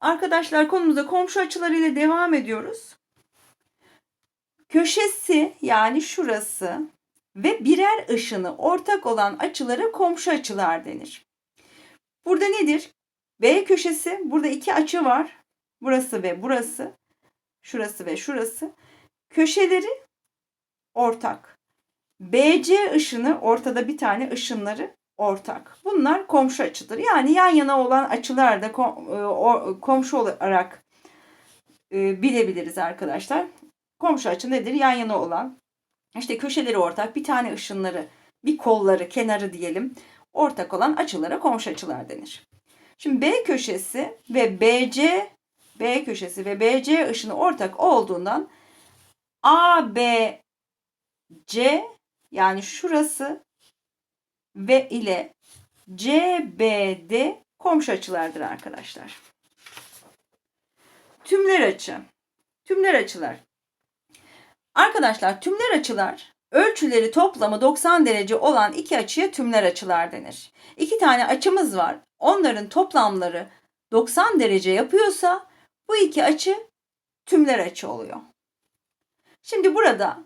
Arkadaşlar konumuza komşu açılarıyla devam ediyoruz. Köşesi yani şurası ve birer ışını ortak olan açılara komşu açılar denir. Burada nedir? B köşesi, burada iki açı var. Burası ve burası. Şurası ve şurası. Köşeleri ortak. BC ışını ortada bir tane ışınları ortak. Bunlar komşu açıdır. Yani yan yana olan açılar da e, komşu olarak e, bilebiliriz arkadaşlar. Komşu açı nedir? Yan yana olan işte köşeleri ortak bir tane ışınları bir kolları kenarı diyelim ortak olan açılara komşu açılar denir. Şimdi B köşesi ve BC B köşesi ve BC ışını ortak olduğundan ABC yani şurası ve ile CBD komşu açılardır arkadaşlar. Tümler açı. Tümler açılar. Arkadaşlar tümler açılar ölçüleri toplamı 90 derece olan iki açıya tümler açılar denir. İki tane açımız var. Onların toplamları 90 derece yapıyorsa bu iki açı tümler açı oluyor. Şimdi burada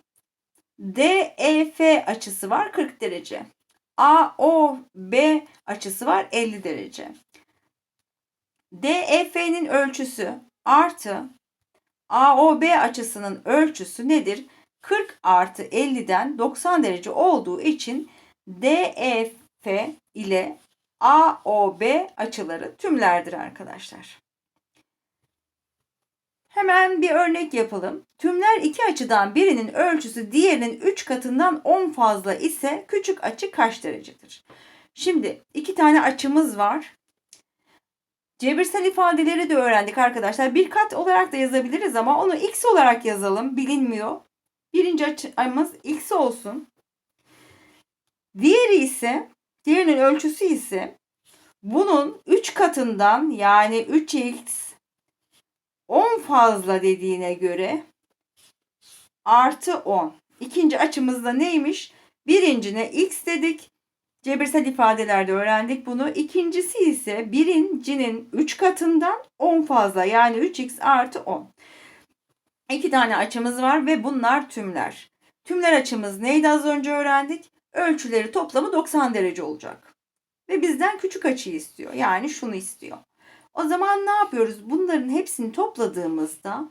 DEF açısı var 40 derece. AOB açısı var 50 derece. DEF'nin ölçüsü artı AOB açısının ölçüsü nedir? 40 artı 50'den 90 derece olduğu için DEF ile AOB açıları tümlerdir arkadaşlar. Hemen bir örnek yapalım. Tümler iki açıdan birinin ölçüsü diğerinin 3 katından 10 fazla ise küçük açı kaç derecedir? Şimdi iki tane açımız var. Cebirsel ifadeleri de öğrendik arkadaşlar. Bir kat olarak da yazabiliriz ama onu x olarak yazalım. Bilinmiyor. Birinci açımız x olsun. Diğeri ise, diğerinin ölçüsü ise bunun 3 katından yani 3x 10 fazla dediğine göre artı 10. İkinci açımızda neymiş? Birincine x dedik. Cebirsel ifadelerde öğrendik bunu. İkincisi ise birincinin 3 katından 10 fazla yani 3x artı 10. İki tane açımız var ve bunlar tümler. Tümler açımız neydi az önce öğrendik? Ölçüleri toplamı 90 derece olacak. Ve bizden küçük açıyı istiyor. Yani şunu istiyor. O zaman ne yapıyoruz? Bunların hepsini topladığımızda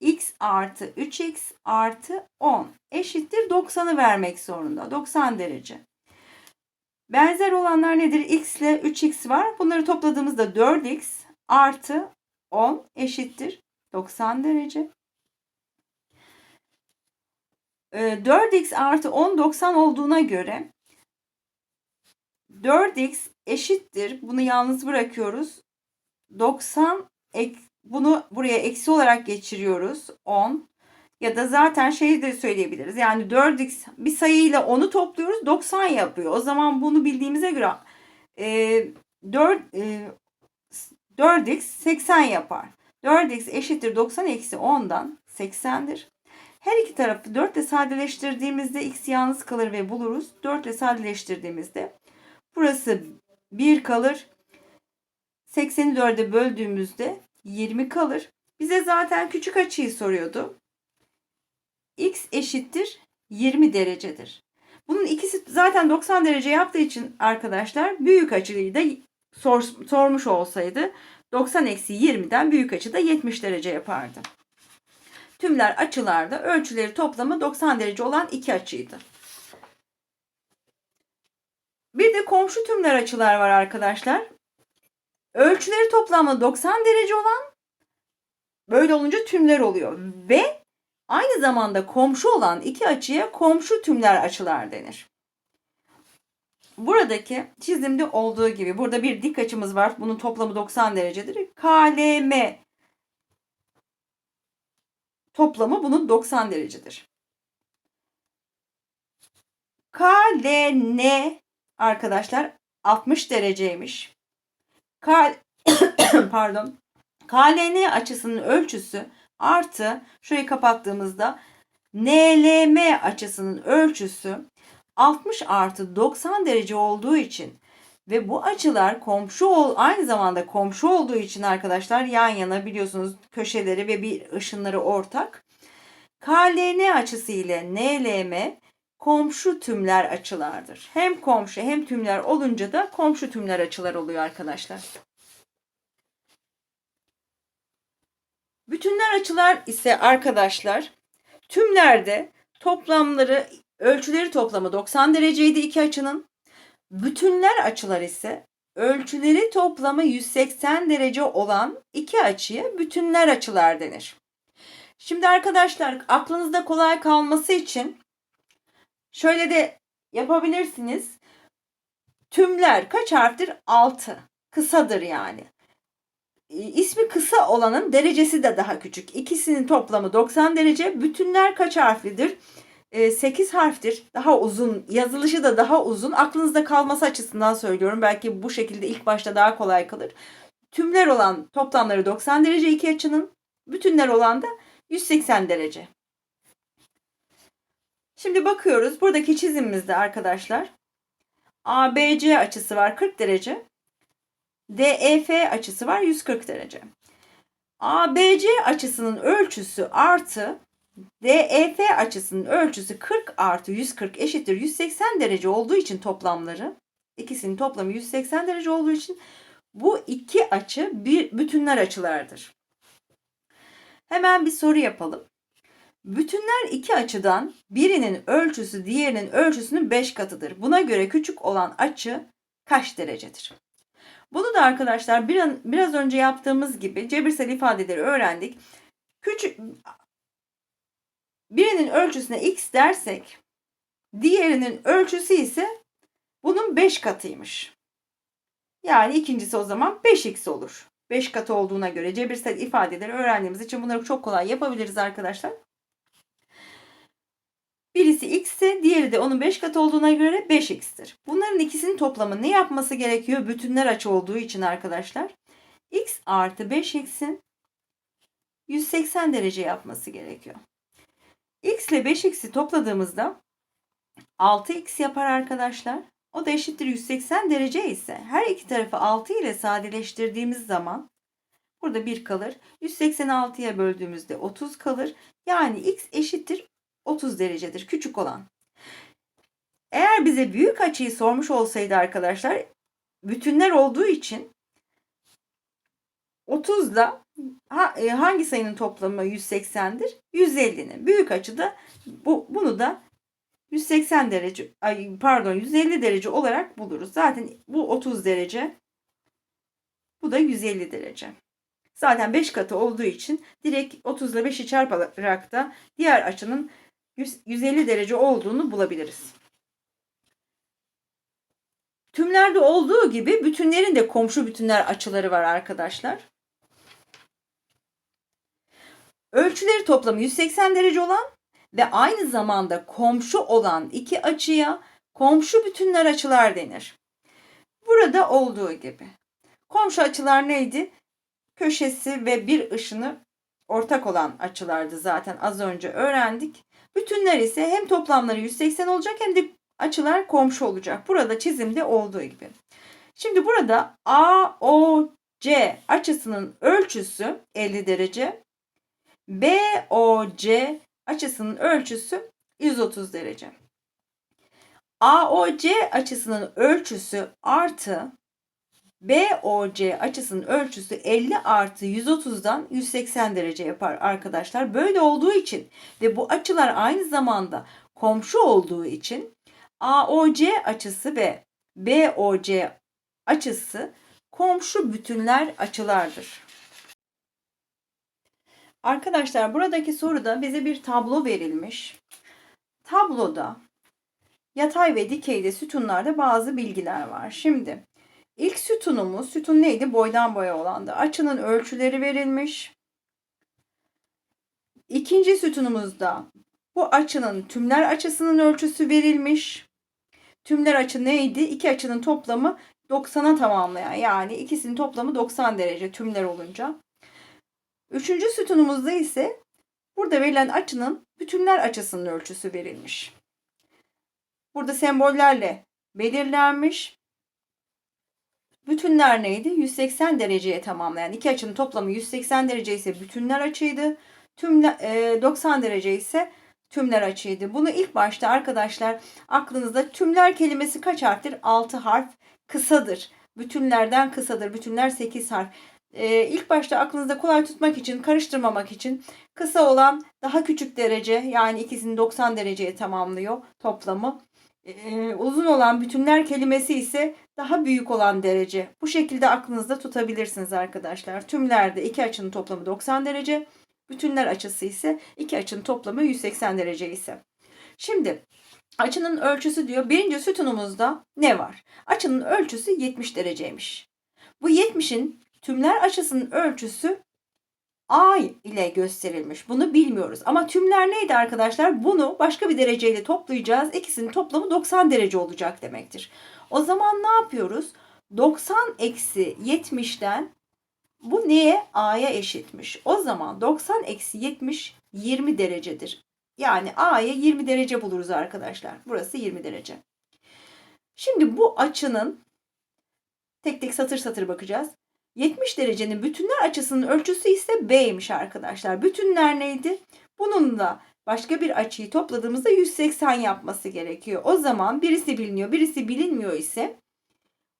x artı 3x artı 10 eşittir 90'ı vermek zorunda. 90 derece. Benzer olanlar nedir? x ile 3x var. Bunları topladığımızda 4x artı 10 eşittir 90 derece. 4x artı 10 90 olduğuna göre 4x eşittir. Bunu yalnız bırakıyoruz. 90 ek, bunu buraya eksi olarak geçiriyoruz. 10 ya da zaten şeyi de söyleyebiliriz. Yani 4x bir sayıyla 10'u topluyoruz 90 yapıyor. O zaman bunu bildiğimize göre e, 4 e, 4x 80 yapar. 4x eşittir 90 eksi 10'dan 80'dir. Her iki tarafı 4 ile sadeleştirdiğimizde x yalnız kalır ve buluruz. 4 ile sadeleştirdiğimizde burası 1 kalır. 80'i 4'e böldüğümüzde 20 kalır. Bize zaten küçük açıyı soruyordu. X eşittir 20 derecedir. Bunun ikisi zaten 90 derece yaptığı için arkadaşlar büyük açıyı da sor, sormuş olsaydı 90 eksi 20'den büyük açı da 70 derece yapardı. Tümler açılarda ölçüleri toplamı 90 derece olan iki açıydı. Bir de komşu tümler açılar var arkadaşlar. Ölçüleri toplamı 90 derece olan böyle olunca tümler oluyor. Ve aynı zamanda komşu olan iki açıya komşu tümler açılar denir. Buradaki çizimde olduğu gibi burada bir dik açımız var. Bunun toplamı 90 derecedir. KLM toplamı bunun 90 derecedir. KLN arkadaşlar 60 dereceymiş. K pardon. KLN açısının ölçüsü artı şurayı kapattığımızda NLM açısının ölçüsü 60 artı 90 derece olduğu için Ve bu açılar komşu ol, aynı zamanda komşu olduğu için arkadaşlar yan yana biliyorsunuz köşeleri ve bir ışınları ortak. KLN açısı ile NLM komşu tümler açılardır. Hem komşu hem tümler olunca da komşu tümler açılar oluyor arkadaşlar. Bütünler açılar ise arkadaşlar tümlerde toplamları ölçüleri toplamı 90 dereceydi iki açının. Bütünler açılar ise ölçüleri toplamı 180 derece olan iki açıya bütünler açılar denir. Şimdi arkadaşlar aklınızda kolay kalması için şöyle de yapabilirsiniz. Tümler kaç harftir? 6. Kısadır yani. İsmi kısa olanın derecesi de daha küçük. İkisinin toplamı 90 derece. Bütünler kaç harflidir? 8 harftir. Daha uzun, yazılışı da daha uzun. Aklınızda kalması açısından söylüyorum. Belki bu şekilde ilk başta daha kolay kalır. Tümler olan toplamları 90 derece iki açının. Bütünler olan da 180 derece. Şimdi bakıyoruz. Buradaki çizimimizde arkadaşlar ABC açısı var 40 derece. DEF açısı var 140 derece. ABC açısının ölçüsü artı DEF açısının ölçüsü 40 artı 140 eşittir 180 derece olduğu için toplamları ikisinin toplamı 180 derece olduğu için bu iki açı bir bütünler açılardır. Hemen bir soru yapalım. Bütünler iki açıdan birinin ölçüsü diğerinin ölçüsünün 5 katıdır. Buna göre küçük olan açı kaç derecedir? Bunu da arkadaşlar bir an, biraz önce yaptığımız gibi cebirsel ifadeleri öğrendik. Küçük birinin ölçüsüne x dersek diğerinin ölçüsü ise bunun 5 katıymış. Yani ikincisi o zaman 5x olur. 5 katı olduğuna göre cebirsel ifadeleri öğrendiğimiz için bunları çok kolay yapabiliriz arkadaşlar. Birisi x ise diğeri de onun 5 katı olduğuna göre 5x'tir. Bunların ikisinin toplamı ne yapması gerekiyor? Bütünler açı olduğu için arkadaşlar. x artı 5x'in 180 derece yapması gerekiyor. x ile 5x'i topladığımızda 6x yapar arkadaşlar. O da eşittir 180 derece ise her iki tarafı 6 ile sadeleştirdiğimiz zaman burada 1 kalır. 186'ya böldüğümüzde 30 kalır. Yani x eşittir 30 derecedir küçük olan. Eğer bize büyük açıyı sormuş olsaydı arkadaşlar bütünler olduğu için 30 ile hangi sayının toplamı 180'dir? 150'nin. Büyük açıda bu, bunu da 180 derece ay pardon 150 derece olarak buluruz. Zaten bu 30 derece. Bu da 150 derece. Zaten 5 katı olduğu için direkt 30 ile 5'i çarparak da diğer açının 150 derece olduğunu bulabiliriz. Tümlerde olduğu gibi bütünlerin de komşu bütünler açıları var arkadaşlar. Ölçüleri toplamı 180 derece olan ve aynı zamanda komşu olan iki açıya komşu bütünler açılar denir. Burada olduğu gibi. Komşu açılar neydi? Köşesi ve bir ışını ortak olan açılardı zaten az önce öğrendik. Bütünler ise hem toplamları 180 olacak hem de açılar komşu olacak. Burada çizimde olduğu gibi. Şimdi burada AOC açısının ölçüsü 50 derece. BOC açısının ölçüsü 130 derece. AOC açısının ölçüsü artı BOC açısının ölçüsü 50 artı 130'dan 180 derece yapar arkadaşlar. Böyle olduğu için ve bu açılar aynı zamanda komşu olduğu için AOC açısı ve BOC açısı komşu bütünler açılardır. Arkadaşlar buradaki soruda bize bir tablo verilmiş. Tabloda yatay ve dikeyde sütunlarda bazı bilgiler var. Şimdi İlk sütunumuz, sütun neydi? Boydan boya olandı. Açının ölçüleri verilmiş. İkinci sütunumuzda bu açının tümler açısının ölçüsü verilmiş. Tümler açı neydi? İki açının toplamı 90'a tamamlayan yani ikisinin toplamı 90 derece tümler olunca. Üçüncü sütunumuzda ise burada verilen açının bütünler açısının ölçüsü verilmiş. Burada sembollerle belirlenmiş. Bütünler neydi? 180 dereceye tamamlayan. iki açının toplamı 180 derece ise bütünler açıydı. Tümler, e, 90 derece ise tümler açıydı. Bunu ilk başta arkadaşlar aklınızda tümler kelimesi kaç harftir? 6 harf kısadır. Bütünlerden kısadır. Bütünler 8 harf. Ee, ilk başta aklınızda kolay tutmak için, karıştırmamak için kısa olan daha küçük derece yani ikisini 90 dereceye tamamlıyor toplamı. Ee, uzun olan bütünler kelimesi ise daha büyük olan derece. Bu şekilde aklınızda tutabilirsiniz arkadaşlar. Tümlerde iki açının toplamı 90 derece. Bütünler açısı ise iki açının toplamı 180 derece ise. Şimdi açının ölçüsü diyor. Birinci sütunumuzda ne var? Açının ölçüsü 70 dereceymiş. Bu 70'in tümler açısının ölçüsü A ile gösterilmiş. Bunu bilmiyoruz. Ama tümler neydi arkadaşlar? Bunu başka bir dereceyle toplayacağız. İkisinin toplamı 90 derece olacak demektir. O zaman ne yapıyoruz? 90 eksi 70'ten bu neye? A'ya eşitmiş. O zaman 90 eksi 70 20 derecedir. Yani A'ya 20 derece buluruz arkadaşlar. Burası 20 derece. Şimdi bu açının tek tek satır satır bakacağız. 70 derecenin bütünler açısının ölçüsü ise B'ymiş arkadaşlar. Bütünler neydi? Bunun da başka bir açıyı topladığımızda 180 yapması gerekiyor. O zaman birisi biliniyor, birisi bilinmiyor ise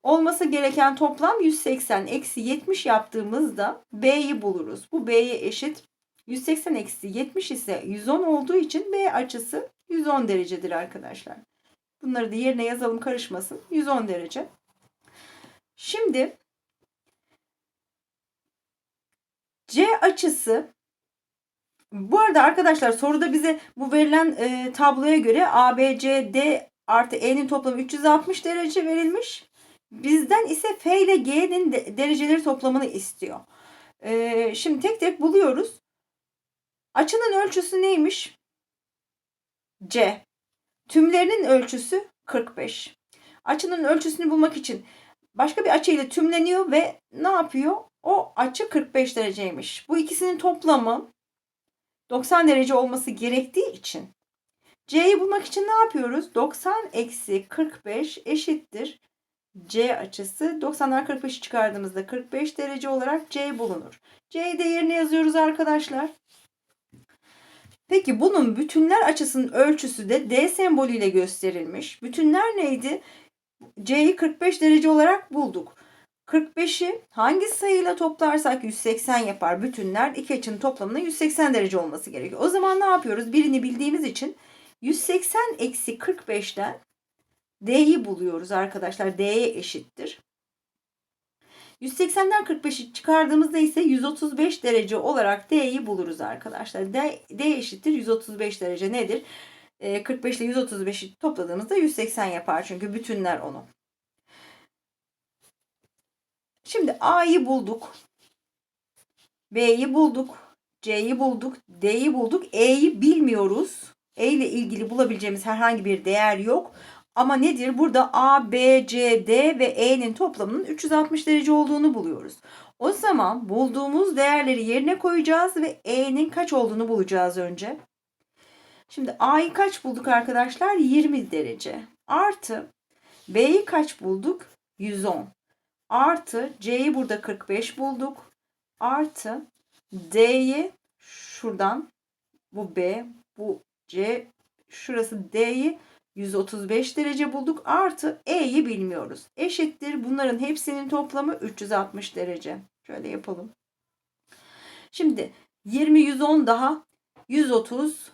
olması gereken toplam 180 eksi 70 yaptığımızda B'yi buluruz. Bu B'ye eşit 180 eksi 70 ise 110 olduğu için B açısı 110 derecedir arkadaşlar. Bunları da yerine yazalım karışmasın. 110 derece. Şimdi C açısı bu arada arkadaşlar soruda bize bu verilen e, tabloya göre ABCD artı E'nin toplamı 360 derece verilmiş. Bizden ise F ile G'nin de, dereceleri toplamını istiyor. E, şimdi tek tek buluyoruz. Açının ölçüsü neymiş? C. Tümlerinin ölçüsü 45. Açının ölçüsünü bulmak için başka bir açı ile tümleniyor ve ne yapıyor? O açı 45 dereceymiş. Bu ikisinin toplamı 90 derece olması gerektiği için C'yi bulmak için ne yapıyoruz? 90 eksi 45 eşittir. C açısı 90'dan 45'i çıkardığımızda 45 derece olarak C bulunur. C'yi de yerine yazıyoruz arkadaşlar. Peki bunun bütünler açısının ölçüsü de D sembolüyle gösterilmiş. Bütünler neydi? C'yi 45 derece olarak bulduk. 45'i hangi sayıyla toplarsak 180 yapar. Bütünler iki açının toplamının 180 derece olması gerekiyor. O zaman ne yapıyoruz? Birini bildiğimiz için 180 eksi 45'ten D'yi buluyoruz arkadaşlar. D'ye eşittir. 180'den 45'i çıkardığımızda ise 135 derece olarak D'yi buluruz arkadaşlar. D, D eşittir 135 derece nedir? 45 ile 135'i topladığımızda 180 yapar çünkü bütünler onu. Şimdi A'yı bulduk. B'yi bulduk. C'yi bulduk. D'yi bulduk. E'yi bilmiyoruz. E ile ilgili bulabileceğimiz herhangi bir değer yok. Ama nedir? Burada A, B, C, D ve E'nin toplamının 360 derece olduğunu buluyoruz. O zaman bulduğumuz değerleri yerine koyacağız ve E'nin kaç olduğunu bulacağız önce. Şimdi A'yı kaç bulduk arkadaşlar? 20 derece. Artı B'yi kaç bulduk? 110. Artı C'yi burada 45 bulduk. Artı D'yi şuradan bu B, bu C, şurası D'yi 135 derece bulduk. Artı E'yi bilmiyoruz. Eşittir. Bunların hepsinin toplamı 360 derece. Şöyle yapalım. Şimdi 20, 110 daha 130,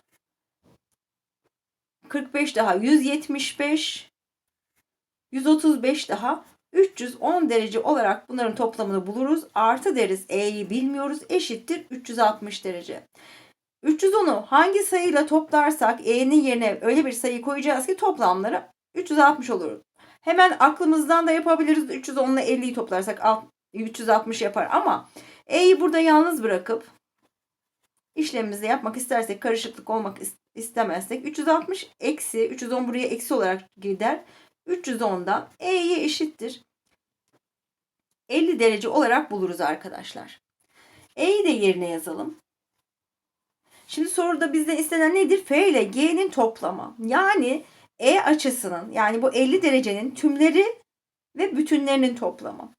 45 daha 175, 135 daha 310 derece olarak bunların toplamını buluruz. Artı deriz E'yi bilmiyoruz. Eşittir 360 derece. 310'u hangi sayıyla toplarsak E'nin yerine öyle bir sayı koyacağız ki toplamları 360 olur. Hemen aklımızdan da yapabiliriz. 310 ile 50'yi toplarsak 360 yapar ama E'yi burada yalnız bırakıp işlemimizi yapmak istersek karışıklık olmak istemezsek 360 eksi 310 buraya eksi olarak gider. 310'dan E'ye eşittir. 50 derece olarak buluruz arkadaşlar. E'yi de yerine yazalım. Şimdi soruda bizden istenen nedir? F ile G'nin toplamı. Yani E açısının yani bu 50 derecenin tümleri ve bütünlerinin toplamı.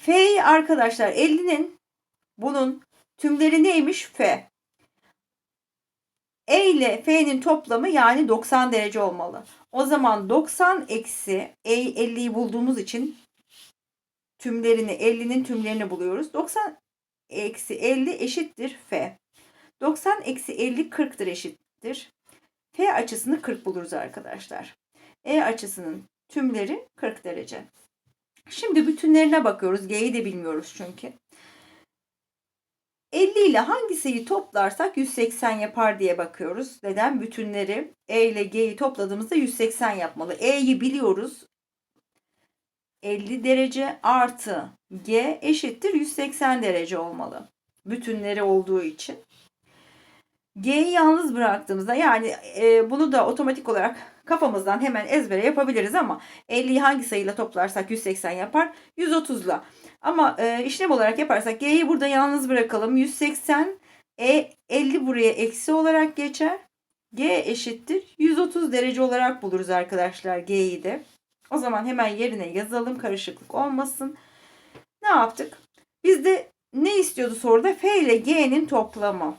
F'yi arkadaşlar 50'nin bunun tümleri neymiş? F. E ile F'nin toplamı yani 90 derece olmalı. O zaman 90 eksi E 50'yi bulduğumuz için tümlerini 50'nin tümlerini buluyoruz. 90 eksi 50 eşittir F. 90 eksi 50 40'tır eşittir. F açısını 40 buluruz arkadaşlar. E açısının tümleri 40 derece. Şimdi bütünlerine bakıyoruz. G'yi de bilmiyoruz çünkü. 50 ile hangi sayıyı toplarsak 180 yapar diye bakıyoruz. Neden? Bütünleri E ile G'yi topladığımızda 180 yapmalı. E'yi biliyoruz. 50 derece artı G eşittir 180 derece olmalı. Bütünleri olduğu için. G'yi yalnız bıraktığımızda yani e, bunu da otomatik olarak kafamızdan hemen ezbere yapabiliriz ama 50'yi hangi sayıyla toplarsak 180 yapar? 130'la. Ama e, işlem olarak yaparsak G'yi burada yalnız bırakalım. 180 E 50 buraya eksi olarak geçer. G eşittir 130 derece olarak buluruz arkadaşlar G'yi de. O zaman hemen yerine yazalım karışıklık olmasın. Ne yaptık? Bizde ne istiyordu soruda? F ile G'nin toplamı.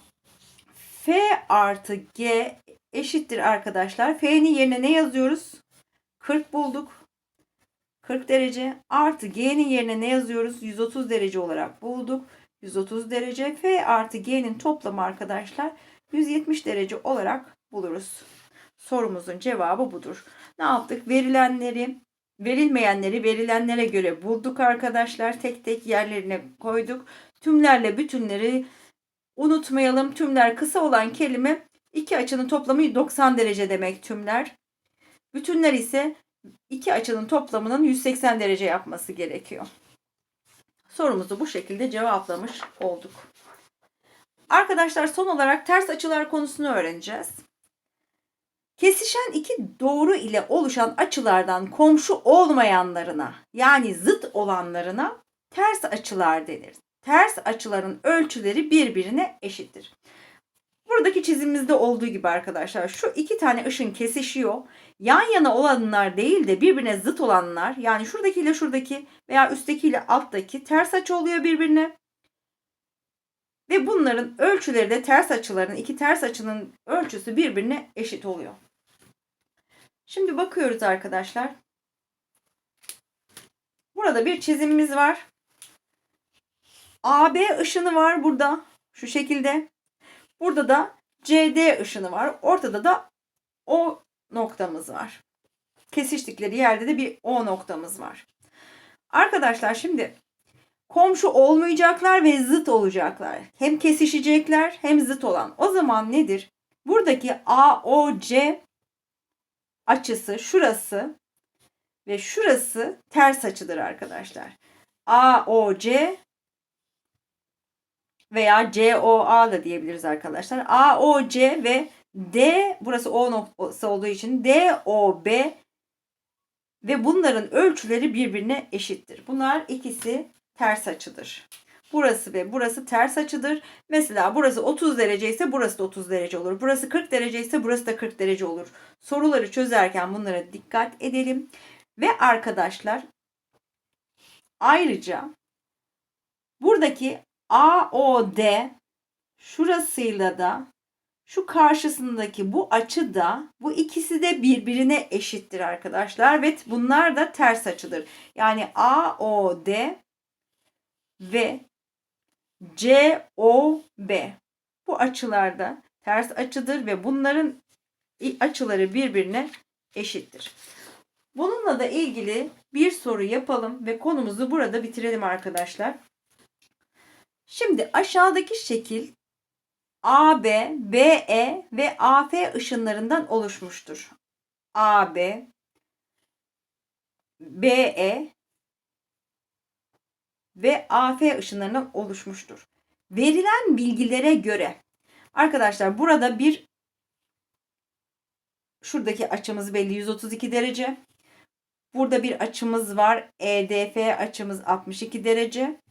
F artı G eşittir arkadaşlar. F'nin yerine ne yazıyoruz? 40 bulduk. 40 derece artı G'nin yerine ne yazıyoruz? 130 derece olarak bulduk. 130 derece F artı G'nin toplamı arkadaşlar 170 derece olarak buluruz. Sorumuzun cevabı budur. Ne yaptık? Verilenleri, verilmeyenleri verilenlere göre bulduk arkadaşlar. Tek tek yerlerine koyduk. Tümlerle bütünleri unutmayalım. Tümler kısa olan kelime iki açının toplamı 90 derece demek tümler. Bütünler ise iki açının toplamının 180 derece yapması gerekiyor. Sorumuzu bu şekilde cevaplamış olduk. Arkadaşlar son olarak ters açılar konusunu öğreneceğiz. Kesişen iki doğru ile oluşan açılardan komşu olmayanlarına yani zıt olanlarına ters açılar denir. Ters açıların ölçüleri birbirine eşittir. Buradaki çizimimizde olduğu gibi arkadaşlar şu iki tane ışın kesişiyor. Yan yana olanlar değil de birbirine zıt olanlar yani şuradakiyle şuradaki veya üsttekiyle alttaki ters açı oluyor birbirine. Ve bunların ölçüleri de ters açıların iki ters açının ölçüsü birbirine eşit oluyor. Şimdi bakıyoruz arkadaşlar. Burada bir çizimimiz var. AB ışını var burada. Şu şekilde. Burada da CD ışını var. Ortada da O noktamız var. Kesiştikleri yerde de bir O noktamız var. Arkadaşlar şimdi komşu olmayacaklar ve zıt olacaklar. Hem kesişecekler hem zıt olan. O zaman nedir? Buradaki AOC açısı şurası ve şurası ters açıdır arkadaşlar. AOC veya COA da diyebiliriz arkadaşlar. AOC ve D burası O noktası olduğu için DOB ve bunların ölçüleri birbirine eşittir. Bunlar ikisi ters açıdır. Burası ve burası ters açıdır. Mesela burası 30 derece ise burası da 30 derece olur. Burası 40 derece ise burası da 40 derece olur. Soruları çözerken bunlara dikkat edelim. Ve arkadaşlar ayrıca buradaki AOD şurasıyla da şu karşısındaki bu açı da bu ikisi de birbirine eşittir arkadaşlar. Ve bunlar da ters açıdır. Yani AOD ve COB bu açılarda ters açıdır ve bunların açıları birbirine eşittir. Bununla da ilgili bir soru yapalım ve konumuzu burada bitirelim arkadaşlar. Şimdi aşağıdaki şekil AB, BE ve AF ışınlarından oluşmuştur. AB, BE ve AF ışınlarından oluşmuştur. Verilen bilgilere göre arkadaşlar burada bir şuradaki açımız belli 132 derece. Burada bir açımız var. EDF açımız 62 derece.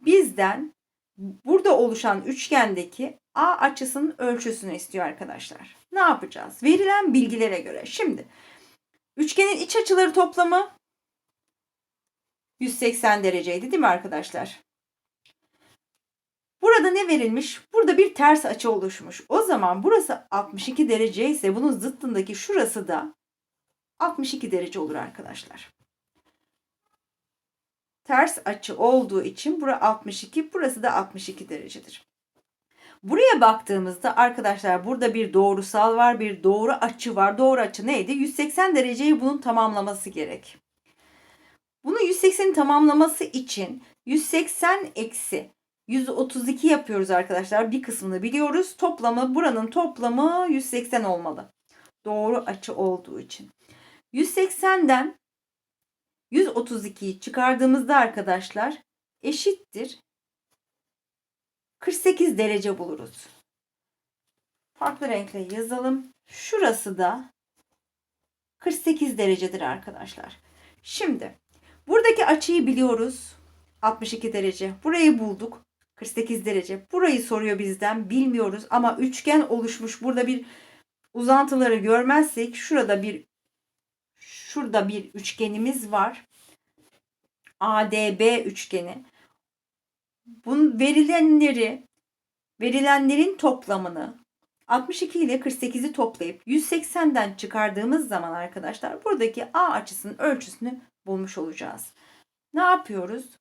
Bizden burada oluşan üçgendeki A açısının ölçüsünü istiyor arkadaşlar. Ne yapacağız? Verilen bilgilere göre. Şimdi üçgenin iç açıları toplamı 180 dereceydi değil mi arkadaşlar? Burada ne verilmiş? Burada bir ters açı oluşmuş. O zaman burası 62 derece ise bunun zıttındaki şurası da 62 derece olur arkadaşlar. Ters açı olduğu için bura 62, burası da 62 derecedir. Buraya baktığımızda arkadaşlar burada bir doğrusal var, bir doğru açı var. Doğru açı neydi? 180 dereceyi bunun tamamlaması gerek. Bunu 180'in tamamlaması için 180 eksi 132 yapıyoruz arkadaşlar. Bir kısmını biliyoruz. Toplamı buranın toplamı 180 olmalı. Doğru açı olduğu için. 180'den 132'yi çıkardığımızda arkadaşlar eşittir 48 derece buluruz. Farklı renkle yazalım. Şurası da 48 derecedir arkadaşlar. Şimdi buradaki açıyı biliyoruz. 62 derece. Burayı bulduk. 48 derece. Burayı soruyor bizden. Bilmiyoruz ama üçgen oluşmuş. Burada bir uzantıları görmezsek şurada bir şurada bir üçgenimiz var. ADB üçgeni. Bunun verilenleri verilenlerin toplamını 62 ile 48'i toplayıp 180'den çıkardığımız zaman arkadaşlar buradaki A açısının ölçüsünü bulmuş olacağız. Ne yapıyoruz?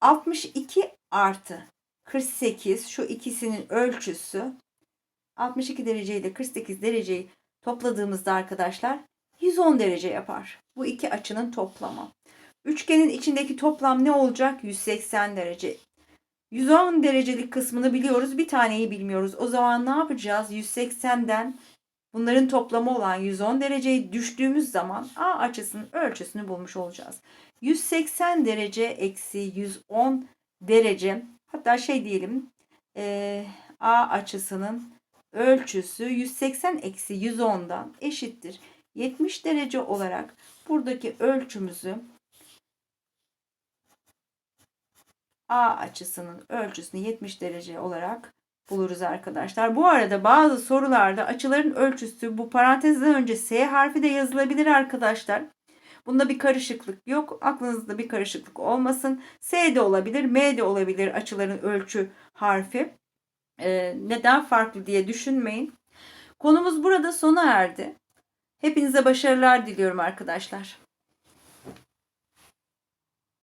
62 artı 48 şu ikisinin ölçüsü 62 derece ile 48 dereceyi topladığımızda arkadaşlar 110 derece yapar. Bu iki açının toplamı. Üçgenin içindeki toplam ne olacak? 180 derece. 110 derecelik kısmını biliyoruz. Bir taneyi bilmiyoruz. O zaman ne yapacağız? 180'den bunların toplamı olan 110 dereceyi düştüğümüz zaman A açısının ölçüsünü bulmuş olacağız. 180 derece eksi 110 derece hatta şey diyelim e, A açısının ölçüsü 180 eksi 110'dan eşittir. 70 derece olarak buradaki ölçümüzü A açısının ölçüsünü 70 derece olarak buluruz arkadaşlar. Bu arada bazı sorularda açıların ölçüsü bu parantezden önce S harfi de yazılabilir arkadaşlar. Bunda bir karışıklık yok. Aklınızda bir karışıklık olmasın. S de olabilir, M de olabilir açıların ölçü harfi. Ee, neden farklı diye düşünmeyin. Konumuz burada sona erdi. Hepinize başarılar diliyorum arkadaşlar.